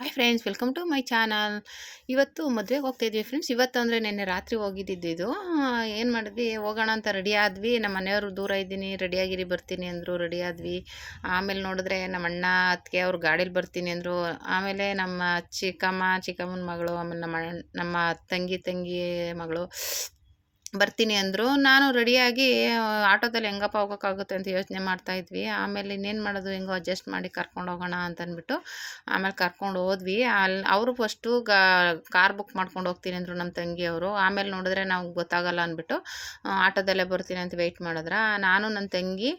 Hi friends welcome to my channel ಇವತ್ತು ಮದುವೆಗೆ ಹೋಗ್ತಾಯಿದ್ವಿ ಫ್ರೆಂಡ್ಸ್ ಇವತ್ತು ಅಂದರೆ ನಿನ್ನೆ ರಾತ್ರಿ ಹೋಗಿದ್ದಿದ್ದು ಇದು. ಏನು ಮಾಡಿದ್ವಿ? ಹೋಗೋಣ ಅಂತ ರೆಡಿ ಆದ್ವಿ. ನಮ್ಮ ಮನೆಯವರು ದೂರ ಇದ್ದೀನಿ. ರೆಡಿಯಾಗಿರಿ ಬರ್ತೀನಿ ಅಂದರು ರೆಡಿ ಆದ್ವಿ. ಆಮೇಲೆ ನೋಡಿದ್ರೆ ನಮ್ಮ ಅಣ್ಣ, ಅತ್ತಿಗೆ ಅವ್ರು ಗಾಡೀಲಿ ಬರ್ತೀನಿ ಅಂದರು. ಆಮೇಲೆ ನಮ್ಮ ಚಿಕ್ಕಮ್ಮ, ಚಿಕ್ಕಮ್ಮನ ಮಗಳು, ಆಮೇಲೆ ನಮ್ಮ ನಮ್ಮ ತಂಗಿ ತಂಗಿ ಮಗಳು. ಬರ್ತೀನಿ ಅಂದರು. ನಾನು ರೆಡಿಯಾಗಿ ಆಟೋದಲ್ಲಿ ಹೆಂಗಪ್ಪ ಹೋಗೋಕ್ಕಾಗುತ್ತೆ ಅಂತ ಯೋಚನೆ ಮಾಡ್ತಾ ಇದ್ವಿ. ಆಮೇಲೆ ಇನ್ನೇನು ಮಾಡೋದು? ಹೆಂಗೋ ಅಡ್ಜಸ್ಟ್ ಮಾಡಿ ಕರ್ಕೊಂಡು ಹೋಗೋಣ ಅಂತಂದ್ಬಿಟ್ಟು ಆಮೇಲೆ ಕರ್ಕೊಂಡು ಹೋದ್ವಿ. ಅಲ್ಲಿ ಅವರು ಫಸ್ಟು ಕಾರ್ ಬುಕ್ ಮಾಡ್ಕೊಂಡು ಹೋಗ್ತೀನಿ ಅಂದರು ನಮ್ಮ ತಂಗಿಯವರು. ಆಮೇಲೆ ನೋಡಿದ್ರೆ ನಾವು ಗೊತ್ತಾಗಲ್ಲ ಅಂದ್ಬಿಟ್ಟು ಆಟೋದಲ್ಲೇ ಬರ್ತೀನಿ ಅಂತ ವೆಯ್ಟ್ ಮಾಡಿದ್ರೆ. ನಾನು ನನ್ನ ತಂಗಿ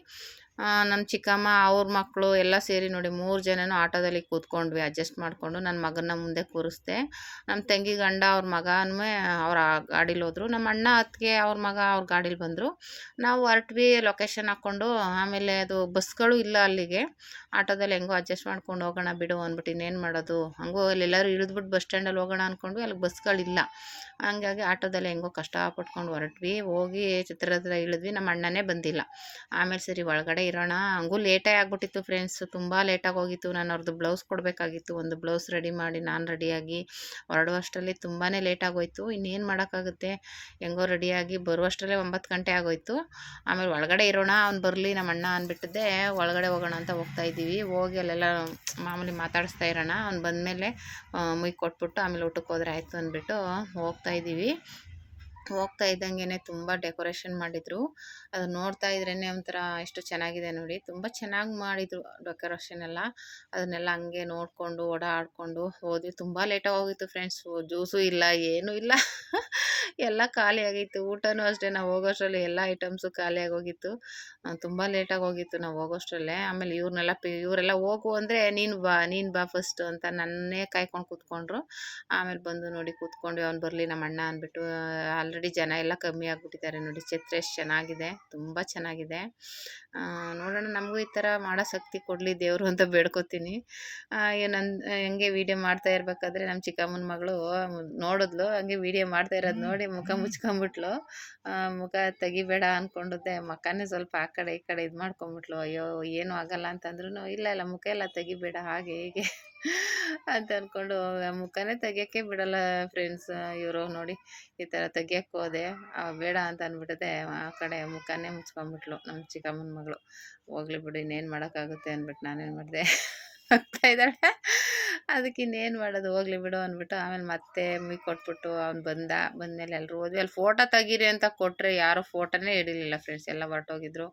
ನನ್ನ ಚಿಕ್ಕಮ್ಮ, ಅವ್ರ ಮಕ್ಕಳು ಎಲ್ಲ ಸೇರಿ ನೋಡಿ ಮೂರು ಜನನೂ ಆಟೋದಲ್ಲಿ ಕೂತ್ಕೊಂಡ್ವಿ, ಅಡ್ಜಸ್ಟ್ ಮಾಡಿಕೊಂಡು. ನನ್ನ ಮಗನ ಮುಂದೆ ಕೂರಿಸ್ದೆ. ನಮ್ಮ ತಂಗಿ ಗಂಡ, ಅವ್ರ ಮಗನೂ ಅವ್ರ ಗಾಡೀಲಿ ಹೋದರು. ನಮ್ಮ ಅಣ್ಣ ಅತ್ತಿಗೆ ಅವ್ರ ಮಗ ಅವ್ರ ಗಾಡೀಲಿ ಬಂದರು. ನಾವು ಹೊರಟ್ವಿ ಲೊಕೇಶನ್ ಹಾಕ್ಕೊಂಡು. ಆಮೇಲೆ ಅದು ಬಸ್ಗಳು ಇಲ್ಲ ಅಲ್ಲಿಗೆ. ಆಟೋದಲ್ಲಿ ಹೆಂಗೋ ಅಡ್ಜಸ್ಟ್ ಮಾಡ್ಕೊಂಡು ಹೋಗೋಣ ಬಿಡು ಅಂದ್ಬಿಟ್ಟು ಇನ್ನೇನು ಮಾಡೋದು? ಹಂಗೂ ಅಲ್ಲೆಲ್ಲರೂ ಇಳಿದ್ಬಿಟ್ಟು ಬಸ್ ಸ್ಟ್ಯಾಂಡಲ್ಲಿ ಹೋಗೋಣ ಅಂದ್ಕೊಂಡ್ವಿ ಅಲ್ಲಿ ಬಸ್ಗಳಿಲ್ಲ. ಹಂಗಾಗಿ ಆಟೋದಲ್ಲಿ ಹೆಂಗೋ ಕಷ್ಟಪಟ್ಕೊಂಡು ಹೊರಟ್ವಿ. ಹೋಗಿ ಚಿತ್ರದ ಇಳಿದ್ವಿ. ನಮ್ಮ ಅಣ್ಣನೇ ಬಂದಿಲ್ಲ. ಆಮೇಲೆ ಸರಿ ಒಳಗಡೆ ಇರೋಣ. ಹಂಗೂ ಲೇಟೇ ಆಗಿಬಿಟ್ಟಿತ್ತು ಫ್ರೆಂಡ್ಸ್ ತುಂಬ ಲೇಟಾಗಿ ಹೋಗಿತ್ತು. ನಾನು ಅವ್ರದ್ದು ಬ್ಲೌಸ್ ಕೊಡಬೇಕಾಗಿತ್ತು. ಒಂದು ಬ್ಲೌಸ್ ರೆಡಿ ಮಾಡಿ ನಾನು ರೆಡಿಯಾಗಿ ಹೊರಡುವಷ್ಟರಲ್ಲಿ ತುಂಬಾ ಲೇಟ್ ಆಗೋಯ್ತು ಇನ್ನೇನು ಮಾಡೋಕ್ಕಾಗುತ್ತೆ? ಹೆಂಗೋ ರೆಡಿಯಾಗಿ ಬರುವಷ್ಟರಲ್ಲೇ ಒಂಬತ್ತು ಗಂಟೆ ಆಗೋಯ್ತು. ಆಮೇಲೆ ಒಳಗಡೆ ಇರೋಣ, ಅವ್ನು ಬರಲಿ ನಮ್ಮ ಅಣ್ಣ ಅಂದ್ಬಿಟ್ಟಿದ್ದೆ ಒಳಗಡೆ ಹೋಗೋಣ ಅಂತ ಹೋಗ್ತಾ ಇದ್ದೀವಿ. ಹೋಗಿ ಅಲ್ಲೆಲ್ಲ ಮಾಮೂಲಿ ಮಾತಾಡಿಸ್ತಾ ಇರೋಣ. ಅವ್ನು ಬಂದಮೇಲೆ ಮುಯ್ ಕೊಟ್ಬಿಟ್ಟು ಆಮೇಲೆ ಊಟಕ್ಕೆ ಹೋದ್ರೆ ಆಯಿತು ಅಂದ್ಬಿಟ್ಟು ಹೋಗ್ತಾ ಇದ್ದೀವಿ. ಹೋಗ್ತಾ ಇದ್ದಂಗೆ ತುಂಬ ಡೆಕೋರೇಷನ್ ಮಾಡಿದರು. ಅದು ನೋಡ್ತಾ ಇದ್ರೇ ಒಂಥರ ಎಷ್ಟು ಚೆನ್ನಾಗಿದೆ ನೋಡಿ. ತುಂಬ ಚೆನ್ನಾಗಿ ಮಾಡಿದರು ಡೆಕೋರೇಷನ್ ಎಲ್ಲ ಅದನ್ನೆಲ್ಲ ಹಂಗೆ ನೋಡಿಕೊಂಡು, ಓಡಾಡಿಕೊಂಡು ಹೋದ್ವಿ. ತುಂಬ ಲೇಟಾಗಿ ಹೋಗಿತ್ತು ಫ್ರೆಂಡ್ಸ್ ಜ್ಯೂಸು ಇಲ್ಲ, ಏನೂ ಇಲ್ಲ. ಎಲ್ಲ ಖಾಲಿ ಆಗಿತ್ತು. ಊಟನೂ ಅಷ್ಟೇ. ನಾವು ಹೋಗೋಷ್ಟರಲ್ಲಿ ಎಲ್ಲ ಐಟಮ್ಸು ಖಾಲಿಯಾಗಿ ಹೋಗಿತ್ತು. ತುಂಬ ಲೇಟಾಗಿ ಹೋಗಿತ್ತು ನಾವು ಹೋಗೋಷ್ಟರಲ್ಲೇ. ಆಮೇಲೆ ಇವ್ರನ್ನೆಲ್ಲ ಪಿ, ಇವರೆಲ್ಲ ಹೋಗು ಅಂದರೆ ನೀನು ಬಾ ನೀನು ಬಾ ಫಸ್ಟು ಅಂತ ನನ್ನೇ ಕಾಯ್ಕೊಂಡು ಕೂತ್ಕೊಂಡ್ರು. ಆಮೇಲೆ ಬಂದು ನೋಡಿ ಕೂತ್ಕೊಂಡು ಅವ್ನು ಬರಲಿ ನಮ್ಮ ಅಣ್ಣ ಅಂದ್ಬಿಟ್ಟು ಆಲ್ರೆಡಿ ಜನ ಎಲ್ಲ ಕಮ್ಮಿ ಆಗಿಬಿಟ್ಟಿದ್ದಾರೆ ನೋಡಿ. ಛತ್ರ ಎಷ್ಟು ಚೆನ್ನಾಗಿದೆ. ತುಂಬ ಚೆನ್ನಾಗಿದೆ. ನೋಡೋಣ ನಮಗೂ ಈ ಥರ ಮಾಡೋ ಶಕ್ತಿ ಕೊಡಲಿ ದೇವರು ಅಂತ ಬೇಡ್ಕೊತೀನಿ. ನನ್ನ ಹಂಗೆ ವಿಡಿಯೋ ಮಾಡ್ತಾ ಇರಬೇಕಾದ್ರೆ ನಮ್ಮ ಚಿಕ್ಕಮ್ಮನ ಮಗಳು ನೋಡಿದ್ಲು ಹಂಗೆ ವಿಡಿಯೋ ಮಾಡ್ತಾ ಇರೋದು ನೋಡಿ ಮುಖ ಮುಚ್ಕೊಂಬಿಟ್ಲು. ಮುಖ ತೆಗಿಬೇಡ ಅಂದ್ಕೊಂಡಿದ್ದೆ ಮಕ್ಕನೇ ಸ್ವಲ್ಪ ಆ ಕಡೆ ಈ ಕಡೆ ಇದು ಮಾಡ್ಕೊಂಬಿಟ್ಲು. ಅಯ್ಯೋ ಏನೂ ಆಗಲ್ಲ ಅಂತಂದ್ರೂ ಇಲ್ಲ ಇಲ್ಲ ಮುಖ ಎಲ್ಲ ತೆಗಿಬೇಡ ಹಾಗೆ ಹೀಗೆ. ಅಂತ ಅಂದ್ಕೊಂಡು ಮುಖನೇ ತೆಗಿಯೋಕ್ಕೆ ಬಿಡಲ್ಲ ಫ್ರೆಂಡ್ಸ್ ಇವರು ನೋಡಿ. ಈ ಥರ ತೆಗಿಯೋಕ್ಕೆ ಹೋದೆ. ಬೇಡ ಅಂತ ಅಂದ್ಬಿಟ್ಟದೆ ಆ ಕಡೆ ಮುಖನೇ ಮುಚ್ಕೊಂಬಿಟ್ಲು ನಮ್ಮ ಚಿಕ್ಕಮ್ಮನ ಮಗಳು. ಹೋಗ್ಲಿ ಬಿಡು, ಇನ್ನೇನು ಮಾಡೋಕ್ಕಾಗುತ್ತೆ ಅಂದ್ಬಿಟ್ಟು ನಾನೇನು ಮಾಡಿದೆ. ಹೋಗ್ತಾ ಇದ್ದಾಳೆ ಅದಕ್ಕೆ ಇನ್ನೇನು ಮಾಡೋದು? ಹೋಗ್ಲಿ ಬಿಡು ಅಂದ್ಬಿಟ್ಟು ಆಮೇಲೆ ಮತ್ತೆ ಮೀ ಕೊಟ್ಬಿಟ್ಟು ಅವ್ನು ಬಂದ. ಬಂದಮೇಲೆ ಎಲ್ಲರೂ ಹೋದ್ವಿ. ಅಲ್ಲಿ ಫೋಟೋ ತೆಗೀರಿ ಅಂತ ಕೊಟ್ಟರೆ ಯಾರೂ ಫೋಟೋನೇ ಇಡಲಿಲ್ಲ ಫ್ರೆಂಡ್ಸ್ ಎಲ್ಲ ಹೊರಟೋಗಿದ್ರು.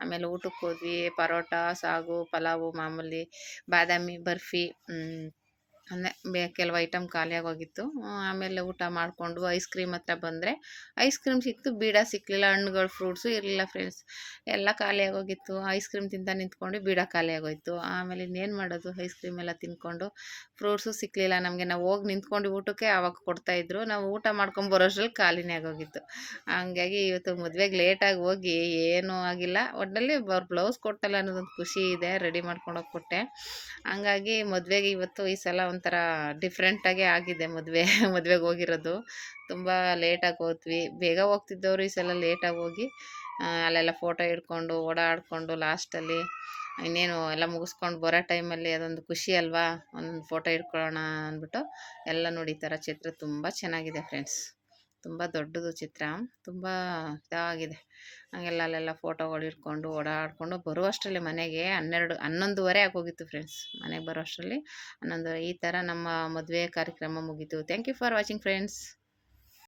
ಆಮೇಲೆ ಊಟಕ್ಕೆ ಹೋದ್ವಿ. ಪರೋಟ, ಸಾಗು, ಪಲಾವು ಮಾಮೂಲಿ ಬಾದಾಮಿ, ಬರ್ಫಿ ಅಂದರೆ ಬೇ ಕೆಲವು ಐಟಮ್ ಖಾಲಿಯಾಗೋಗಿತ್ತು ಆಮೇಲೆ ಊಟ ಮಾಡಿಕೊಂಡು ಐಸ್ ಕ್ರೀಮ್ ಹತ್ರ ಬಂದರೆ ಐಸ್ ಕ್ರೀಮ್ ಸಿಕ್ತು, ಬೀಡ ಸಿಕ್ಕಲಿಲ್ಲ ಹಣ್ಣುಗಳು, ಫ್ರೂಟ್ಸು ಇರಲಿಲ್ಲ ಫ್ರೆಂಡ್ಸ್ ಎಲ್ಲ ಖಾಲಿಯಾಗೋಗಿತ್ತು ಐಸ್ ಕ್ರೀಮ್ ತಿಂತ ನಿಂತ್ಕೊಂಡು ಬೀಡ ಖಾಲಿಯಾಗೋಯ್ತು ಆಮೇಲೆ ಇನ್ನೇನು ಮಾಡೋದು? ಐಸ್ ಕ್ರೀಮ್ ಎಲ್ಲ ತಿನ್ಕೊಂಡು ಫ್ರೂಟ್ಸು ಸಿಕ್ಕಲಿಲ್ಲ ನಮಗೆ ನಾವು ಹೋಗಿ ನಿಂತ್ಕೊಂಡು ಊಟಕ್ಕೆ ಆವಾಗ ಕೊಡ್ತಾಯಿದ್ರು ನಾವು ಊಟ ಮಾಡ್ಕೊಂಡು ಬರೋಷ್ಟ್ರಲ್ಲಿ ಖಾಲಿನೇ ಆಗೋಗಿತ್ತು. ಹಂಗಾಗಿ ಇವತ್ತು ಮದುವೆಗೆ ಲೇಟಾಗಿ ಹೋಗಿ ಏನೂ ಆಗಿಲ್ಲ. ಒಟ್ಟಲ್ಲಿ ಅವ್ರು ಬ್ಲೌಸ್ ಕೊಟ್ಟಲ್ಲ ಅನ್ನೋದೊಂದು ಖುಷಿ ಇದೆ. ರೆಡಿ ಮಾಡ್ಕೊಂಡೋಗಿ ಕೊಟ್ಟೆ. ಹಂಗಾಗಿ ಮದುವೆಗೆ ಇವತ್ತು ಈ ಸಲ ಒಂದು ಒಂಥರ ಡಿಫ್ರೆಂಟಾಗೇ ಆಗಿದೆ ಮದುವೆ, ಮದುವೆಗೆ ಹೋಗಿರೋದು. ತುಂಬ ಲೇಟಾಗಿ ಹೋದ್ವಿ. ಬೇಗ ಹೋಗ್ತಿದ್ದವರು ಈ ಸಲ ಲೇಟಾಗಿ ಹೋಗಿ ಅಲ್ಲೆಲ್ಲ ಫೋಟೋ ಹಿಡ್ಕೊಂಡು, ಓಡಾಡಿಕೊಂಡು ಲಾಸ್ಟಲ್ಲಿ ಇನ್ನೇನು ಎಲ್ಲ ಮುಗಿಸ್ಕೊಂಡು ಬರೋ ಟೈಮಲ್ಲಿ ಅದೊಂದು ಖುಷಿ ಅಲ್ವಾ? ಒಂದೊಂದು ಫೋಟೋ ಹಿಡ್ಕೊಳ್ಳೋಣ ಅಂದ್ಬಿಟ್ಟು ಎಲ್ಲ ನೋಡಿ ಈ ಥರ ಚಿತ್ರ ತುಂಬ ಚೆನ್ನಾಗಿದೆ ಫ್ರೆಂಡ್ಸ್ ತುಂಬ ದೊಡ್ಡದು ಚಿತ್ರ. ತುಂಬ ಇದಾಗಿದೆ. ಹಂಗೆಲ್ಲ ಅಲ್ಲೆಲ್ಲ ಫೋಟೋಗಳು ಇಟ್ಕೊಂಡು ಓಡಾಡಿಕೊಂಡು ಬರುವಷ್ಟರಲ್ಲಿ ಮನೆಗೆ ಹನ್ನೆರಡು, ಹನ್ನೊಂದುವರೆ ಆಗೋಗಿತ್ತು ಫ್ರೆಂಡ್ಸ್ ಮನೆಗೆ ಬರೋ ಅಷ್ಟರಲ್ಲಿ ಹನ್ನೊಂದುವರೆ. ಈ ಥರ ನಮ್ಮ ಮದುವೆ ಕಾರ್ಯಕ್ರಮ ಮುಗೀತು. Thank you for watching friends